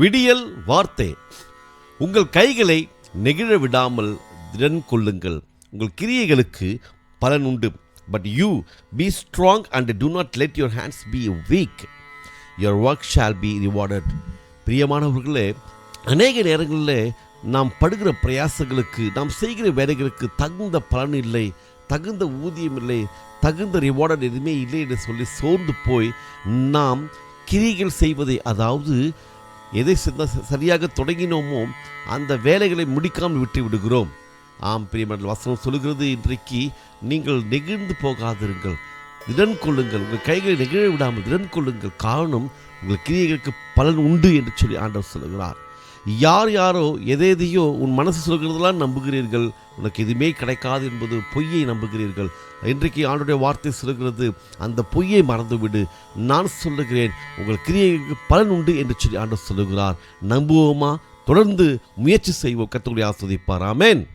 விடியல் வார்த்தை. உங்கள் கைகளை நெகிழ விடாமல் திடன் கொள்ளுங்கள். உங்கள் கிரியைகளுக்கு பலன் உண்டு. But you be strong and do not let your hands be weak your work shall be rewarded பிரியமானவர்களே அநேக நேரங்களில் நாம் படுகிற பிரயாசங்களுக்கு நாம் செய்கிற வேலைகளுக்கு தகுந்த பலன் இல்லை தகுந்த ஊதியம் இல்லை தகுந்த ரிவார்டட் எதுவுமே இல்லை என்று சொல்லி சோர்ந்து போய் நாம் கிரிகள் செய்வதை அதாவது எதை சரியாக தொடங்கினோமோ அந்த வேலைகளை முடிக்காமல் விட்டு விடுகிறோம். ஆம் பிரியமன் வசனம் சொல்லுகிறது இன்றைக்கு நீங்கள் நெகிழ்ந்து போகாதிருங்கள். திடன் கொள்ளுங்கள். உங்கள் கைகளை நெகிழ விடாமல் திடன் கொள்ளுங்கள். காரணம் உங்கள் கிரியைகளுக்கு பலன் உண்டு என்று சொல்லி ஆண்டவர் சொல்லுகிறார். யார் யாரோ எதை எதையோ உன் மனசு சொல்கிறதெல்லாம் நம்புகிறீர்கள். உனக்கு எதுவுமே கிடைக்காது என்பது பொய்யை நம்புகிறீர்கள். இன்றைக்கு ஆண்டுடைய வார்த்தை சொல்கிறது அந்த பொய்யை மறந்துவிடு. நான் சொல்லுகிறேன் உங்கள் கிரியைகளுக்கு பலன் உண்டு என்று சொல்லி ஆண்டு சொல்லுகிறார். நம்புவோமா? தொடர்ந்து முயற்சி செய்வோம். கத்துக்குடி ஆஸ்வதிப்பார். ஆமேன்.